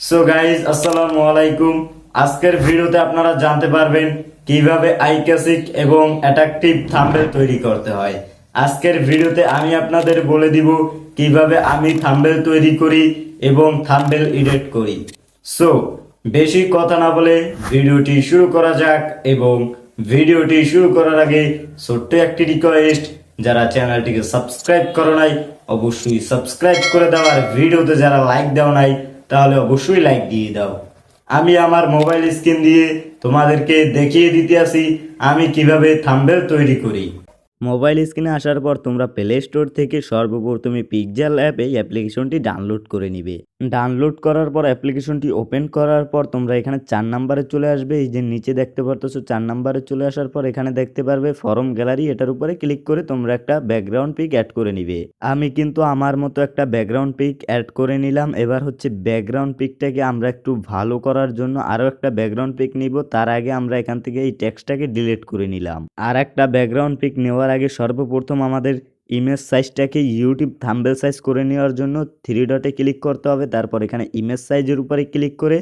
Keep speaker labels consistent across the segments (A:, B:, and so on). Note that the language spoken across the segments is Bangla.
A: সো গাইজ আসসালামু আলাইকুম আজকের ভিডিওতে আপনারা জানতে পারবেন কীভাবে আইকাসিক এবং অ্যাট্রাকটিভ থাম্বেল তৈরি করতে হয়। আজকের ভিডিওতে আমি আপনাদের বলে দিব কীভাবে আমি থাম্বেল তৈরি করি এবং থাম্বেল এডিট করি। সো বেশি কথা না বলে ভিডিওটি শুরু করা যাক এবং ভিডিওটি শুরু করার আগে ছোট্ট একটি রিকোয়েস্ট যারা চ্যানেলটিকে সাবস্ক্রাইব করো নাই, অবশ্যই সাবস্ক্রাইব করে দাও। আর ভিডিওতে যারা লাইক দাও নাই তাহলে অবশ্যই লাইক দিয়ে দাও। আমি আমার মোবাইল স্ক্রিন দিয়ে তোমাদেরকে দেখিয়ে দিতে আসি, আমি কীভাবে থাম্বেল তৈরি করি। মোবাইল স্ক্রিনে আসার পর তোমরা প্লে স্টোর থেকে সর্বপ্রথমে পিকজাল অ্যাপ এই অ্যাপ্লিকেশনটি ডাউনলোড করে নিবে। ডাউনলোড করার পর অ্যাপ্লিকেশনটি ওপেন করার পর তোমরা এখানে চার নাম্বারে চলে আসবে। এই যে নিচে দেখতে পারতেছো, চার নাম্বারে চলে আসার পর এখানে দেখতে পারবে ফরম গ্যালারি এটার উপরে ক্লিক করে তোমরা একটা ব্যাকগ্রাউন্ড পিক অ্যাড করে নিবে। আমি কিন্তু আমার মতো একটা ব্যাকগ্রাউন্ড পিক অ্যাড করে নিলাম। এবার হচ্ছে ব্যাকগ্রাউন্ড পিকটাকে আমরা একটু ভালো করার জন্য আরও একটা ব্যাকগ্রাউন্ড পিক নিব। তার আগে আমরা এখান থেকে এই টেক্সটটাকে ডিলিট করে নিলাম। আর একটা ব্যাকগ্রাউন্ড পিক নেওয়ার আগে সর্বপ্রথম আমাদের ইমেজ সাইজটাকে ইউটিউব থাম্বেল সাইজ করে নেওয়ার জন্য থ্রি ডটে ক্লিক করতে হবে। তারপর এখানে ইমেজ সাইজের উপরে ক্লিক করে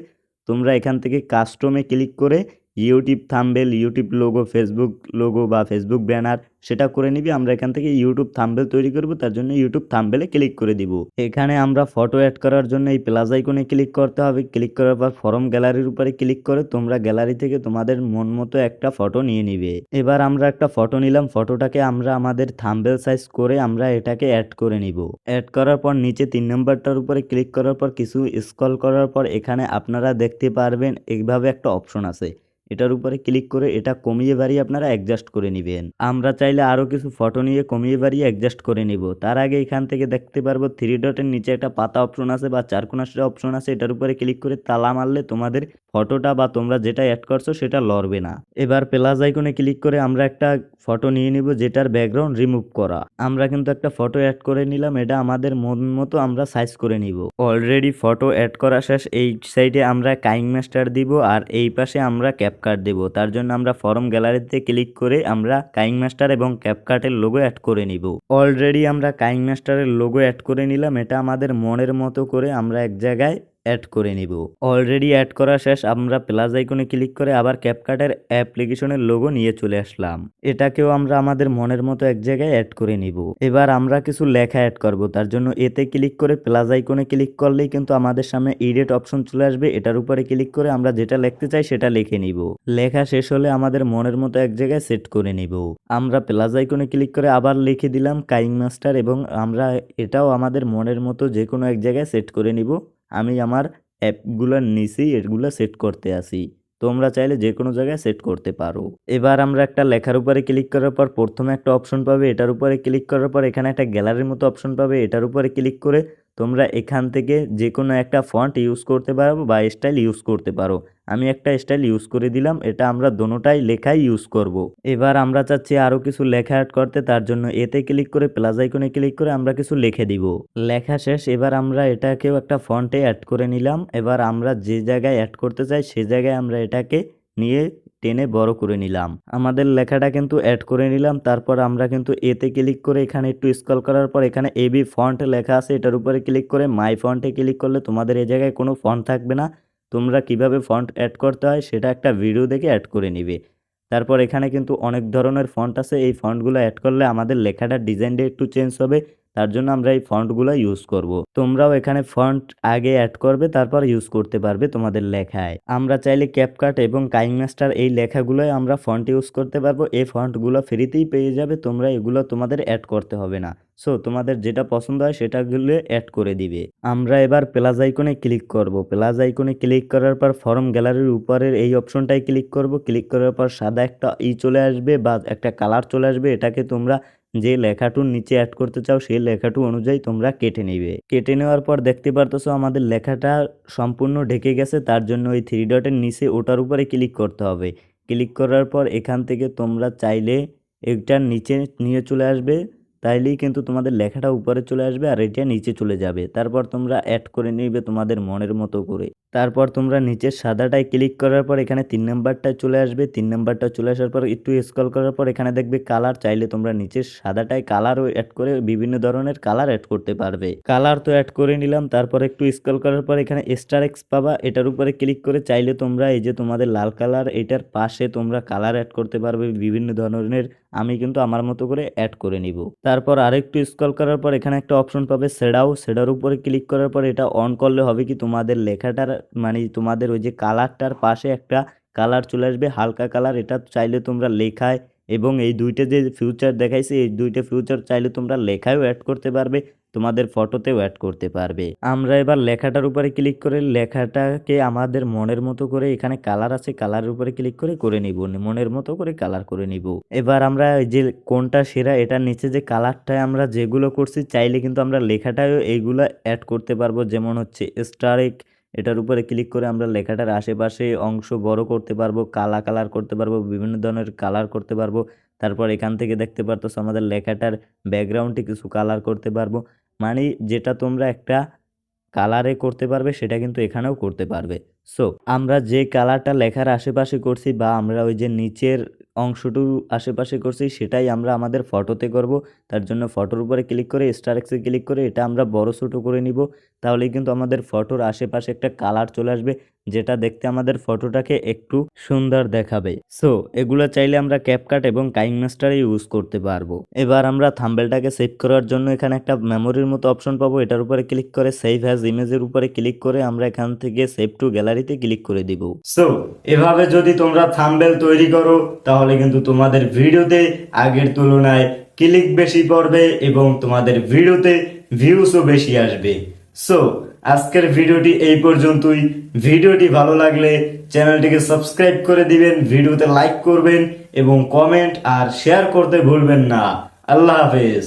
A: তোমরা এখান থেকে কাস্টমে ক্লিক করে YouTube thumbnail YouTube logo Facebook logo বা ফেসবুক ব্যানার সেটা করে নিবি, আমরা এখান থেকে ইউটিউব থাম্বেল তৈরি করব, তার জন্য ইউটিউব থাম্বেলে ক্লিক করে দিব। এখানে আমরা ফটো অ্যাড করার জন্য এই প্লাস আইকনে ক্লিক করতে হবে ক্লিক করার পর ফরম গ্যালারির উপরে ক্লিক করে তোমরা গ্যালারি থেকে তোমাদের মন মতো একটা ফটো নিয়ে নিবে। এবার আমরা একটা ফটো নিলাম ফটোটাকে আমরা আমাদের থাম্বেল সাইজ করে আমরা এটাকে অ্যাড করে নিব। অ্যাড করার পর নিচে তিন নম্বরটার উপরে ক্লিক করার পর কিছু স্ক্রল করার পর এখানে আপনারা দেখতে পারবেন, এইভাবে একটা অপশন আছে। এটার উপরে ক্লিক করে এটা কমিয়ে বাড়িয়ে আপনারা অ্যাডজাস্ট করে নেবেন। আমরা চাইলে আরও কিছু ফটো নিয়ে কমিয়ে বাড়িয়ে অ্যাডজাস্ট করে নিব। তার আগে এখান থেকে দেখতে পারব থ্রি ডটের নিচে একটা পাতা অপশন আছে বা চারকোনার অপশন আছে। এটার উপরে ক্লিক করে তালা মারলে তোমাদের ফটোটা বা তোমরা যেটা অ্যাড করছ সেটা লড়বে না। এবার প্লাস আইকনে ক্লিক করে আমরা একটা ফটো নিয়ে নিব যেটার ব্যাকগ্রাউন্ড রিমুভ করা। আমরা কিন্তু একটা ফটো অ্যাড করে নিলাম। এটা আমাদের মন মতো আমরা সাইজ করে নিব। অলরেডি ফটো অ্যাড করা শেষ। এই সাইডে আমরা কাইং মাস্টার দিব আর এই পাশে আমরা ক্যাপকাট দেব। তার জন্য আমরা ফর্ম গ্যালারিতে ক্লিক করে আমরা কাইং মাস্টার এবং ক্যাপকার্টের লোগো অ্যাড করে নিব। অলরেডি আমরা কাইং মাস্টারের লোগো অ্যাড করে নিলাম। এটা আমাদের মনের মতো করে আমরা এক জায়গায় অ্যাড করে নিব। অলরেডি অ্যাড করা শেষ, আমরা প্লাস আইকনে ক্লিক করে আবার ক্যাপকাটের অ্যাপ্লিকেশনের লোগো নিয়ে চলে আসলাম। এটাকেও আমরা আমাদের মনের মতো এক জায়গায় অ্যাড করে নিব। এবার আমরা কিছু লেখা অ্যাড করব, তার জন্য এতে ক্লিক করে প্লাস আইকনে ক্লিক করলেই কিন্তু আমাদের সামনে এডিট অপশন চলে আসবে। এটার উপরে ক্লিক করে আমরা যেটা লিখতে চাই সেটা লিখে নিব। লেখা শেষ হলে আমাদের মনের মতো এক জায়গায় সেট করে নিব। আমরা প্লাস আইকনে ক্লিক করে আবার লিখে দিলাম কাইং মাস্টার এবং আমরা এটাও আমাদের মনের মতো যে কোনো এক জায়গায় সেট করে নিব। আমি আমার অ্যাপগুলো নিচেই এগুলো সেট করতে আসি। তোমরা চাইলে যে কোনো জায়গায় সেট করতে পারো। এবার আমরা একটা লেখার উপরে ক্লিক করার পর প্রথমে একটা অপশন পাবে, এটার উপরে ক্লিক করার পর এখানে একটা গ্যালারির মতো অপশন পাবে, এটার উপরে ক্লিক করে তোমরা এখান থেকে যে কোনো একটা ফন্ট ইউজ করতে পারো বা স্টাইল ইউজ করতে পারো। আমি একটা স্টাইল ইউজ করে দিলাম, এটা আমরা দোনোটাই লেখাই ইউজ করব। এবার আমরা চাচ্ছি আরও কিছু লেখা অ্যাড করতে, তার জন্য এতে ক্লিক করে প্লাস আইকনে ক্লিক করে আমরা কিছু লিখে দিব। লেখা শেষ, এবার আমরা এটাকেও একটা ফন্টে অ্যাড করে নিলাম। এবার আমরা যে জায়গায় অ্যাড করতে চাই, সে জায়গায় আমরা এটাকে নিয়ে টেনে বড় করে নিলাম। আমাদের লেখাটা কিন্তু অ্যাড করে নিলাম, তারপর আমরা কিন্তু এতে ক্লিক করে এখানে একটু স্ক্রল করার পর এখানে এবি ফন্ট লেখা আছে, এটার উপরে ক্লিক করে মাই ফন্টে ক্লিক করলে তোমাদের এই জায়গায় কোনো ফন্ট থাকবে না। তোমরা কীভাবে ফন্ট অ্যাড করতে হয় সেটা একটা ভিডিও দেখে অ্যাড করে নিবে। তারপর এখানে কিন্তু অনেক ধরনের ফন্ট আছে, এই ফন্টগুলো অ্যাড করলে আমাদের লেখাটার ডিজাইনটা একটু চেঞ্জ হবে। তার জন্য আমরা এই ফন্টগুলো ইউজ করব। তোমরাও এখানে ফন্ট আগে অ্যাড করবে, তারপর ইউজ করতে পারবে তোমাদের লেখায়। আমরা চাইলে ক্যাপকাট এবং কাইং মাস্টার এই লেখাগুলোই আমরা ফন্ট ইউজ করতে পারব। এই ফন্টগুলো ফ্রিতেই পেয়ে যাবে, তোমরা এগুলো তোমাদের অ্যাড করতে হবে না। সো তোমাদের যেটা পছন্দ হয় সেটাগুলো অ্যাড করে দিবে। আমরা এবার প্লাস আইকনে ক্লিক করব। প্লাস আইকনে ক্লিক করার পর ফর্ম গ্যালারির উপরের এই অপশনটায় ক্লিক করব। ক্লিক করার পর সাদা একটা ই চলে আসবে বা একটা কালার চলে আসবে। এটাকে তোমরা যে লেখাটুর নিচে অ্যাড করতে চাও, সেই লেখাটু অনুযায়ী তোমরা কেটে নেবে। কেটে নেওয়ার পর দেখতে পারতেছো আমাদের লেখাটা সম্পূর্ণ ঢেকে গেছে, তার জন্য ওই থ্রি ডটের নিচে ওটার উপরে ক্লিক করতে হবে। ক্লিক করার পর এখান থেকে তোমরা চাইলে এটার নিচে নিয়ে চলে আসবে।
B: তাইলেই কিন্তু তোমাদের লেখাটা উপরে চলে আসবে আর এটা নিচে চলে যাবে। তারপর তোমরা অ্যাড করে নিবে তোমাদের মনের মতো করে। তারপর তোমরা নিচের সাদাটায় ক্লিক করার পর এখানে তিন নাম্বারটায় চলে আসবে। তিন নাম্বারটা চলে আসার পর একটু স্ক্রল করার পর এখানে দেখবে কালার চাইলে তোমরা নিচের সাদাটায় কালারও অ্যাড করে বিভিন্ন ধরনের কালার অ্যাড করতে পারবে। কালার তো অ্যাড করে নিলাম, তারপর একটু স্ক্রল করার পর এখানে স্টার এক্স পাবা, এটার উপরে ক্লিক করে চাইলে তোমরা এই যে তোমাদের লাল কালার এটার পাশে তোমরা কালার অ্যাড করতে পারবে বিভিন্ন ধরনের আমি কিন্তু আমার মতো করে অ্যাড করে নিব। তারপর আরেকটু স্ক্রল করার পর এখানে একটা অপশন পাবে সেডাও সেটার উপরে ক্লিক করার পর এটা অন করলে হবে কি তোমাদের লেখাটার মানে তোমাদের ওই যে কালারটার পাশে একটা কালার চলে আসবে, হালকা কালার এটা চাইলে তোমরা লেখায় এবং এই দুইটা যে ফিউচার দেখাইছে, এই দুইটা ফিউচার চাইলে তোমরা লেখায়ও অ্যাড করতে পারবে, তোমাদের ফটোতেও অ্যাড করতে পারবে। আমরা এবার লেখাটার উপরে ক্লিক করে লেখাটাকে আমাদের মনের মতো করে এখানে কালার আছে কালারের উপরে ক্লিক করে করে নিব, মনের মতো করে কালার করে নিব। এবার আমরা যে কোনটা সেরা এটার নিচে যে কালারটায় আমরা যেগুলো করছি, চাইলে কিন্তু আমরা লেখাটাও এইগুলো অ্যাড করতে পারব, যেমন হচ্ছে স্টারিক এটার উপরে ক্লিক করে আমরা লেখাটার আশেপাশে অংশ বড় করতে পারব, কালা কালার করতে পারব, বিভিন্ন ধরনের কালার করতে পারব। তারপর এখান থেকে দেখতে পারতো আমাদের লেখাটার ব্যাকগ্রাউন্ডে কিছু কালার করতে পারব। মানে যেটা তোমরা একটা কালারে করতে পারবে, সেটা কিন্তু এখানেও করতে পারবে। সো আমরা যে কালারটা লেখার আশেপাশে করছি বা আমরা ওই যে নিচের অংশটুকু আশেপাশে করছি, সেটাই আমরা আমাদের ফটোতে করব। তার জন্য ফটোর উপরে ক্লিক করে স্টার এক্সে ক্লিক করে, এটা আমরা বড় ছোটো করে নিব। তাহলেই কিন্তু আমাদের ফটোর আশেপাশে একটা কালার চলে আসবে। যেটা দেখতে আমাদের ফটোটাকে একটু সুন্দর দেখাবে। সো এগুলো চাইলে আমরা ক্যাপকাট এবং কাইং মাস্টারে ইউজ করতে পারব। এবার আমরা থাম্বেলটাকে সেভ করার জন্য এখানে একটা মেমোরির মতো অপশন পাবো। এটার উপরে ক্লিক করে সেভ হ্যাজ ইমেজের উপরে ক্লিক করে আমরা এখান থেকে সেভ টু গ্যালারিতে ক্লিক করে দিব।
A: সো এভাবে যদি তোমরা থাম্বেল তৈরি করো, তাহলে কিন্তু তোমাদের ভিডিওতে আগের তুলনায় ক্লিক বেশি পড়বে এবং তোমাদের ভিডিওতে ভিউসও বেশি আসবে। সো আজকের ভিডিওটি এই পর্যন্তই। ভিডিওটি ভালো লাগলে চ্যানেলটিকে সাবস্ক্রাইব করে দিবেন, ভিডিওতে লাইক করবেন এবং কমেন্ট আর শেয়ার করতে ভুলবেন না। আল্লাহ হাফেজ।